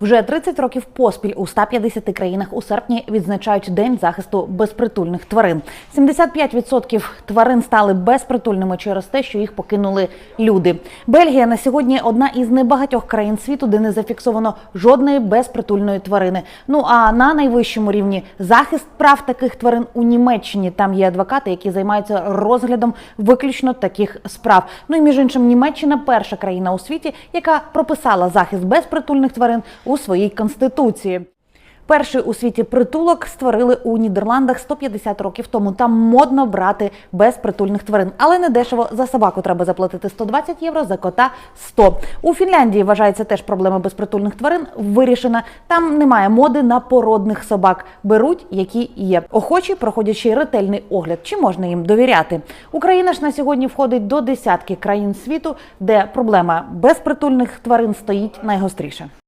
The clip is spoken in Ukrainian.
Вже 30 років поспіль у 150 країнах у серпні відзначають День захисту безпритульних тварин. 75% тварин стали безпритульними через те, що їх покинули люди. Бельгія на сьогодні одна із небагатьох країн світу, де не зафіксовано жодної безпритульної тварини. Ну а на найвищому рівні захист прав таких тварин у Німеччині. Там є адвокати, які займаються розглядом виключно таких справ. Ну і між іншим, Німеччина перша країна у світі, яка прописала захист безпритульних тварин у своїй конституції. Перший у світі притулок створили у Нідерландах 150 років тому. Там модно брати безпритульних тварин, але не дешево. За собаку треба заплатити 120 євро, за кота 100. У Фінляндії вважається теж проблема безпритульних тварин вирішена. Там немає моди на породних собак. Беруть, які є. Охочі проходять ще й ретельний огляд. Чи можна їм довіряти? Україна ж на сьогодні входить до десятки країн світу, де проблема безпритульних тварин стоїть найгостріше.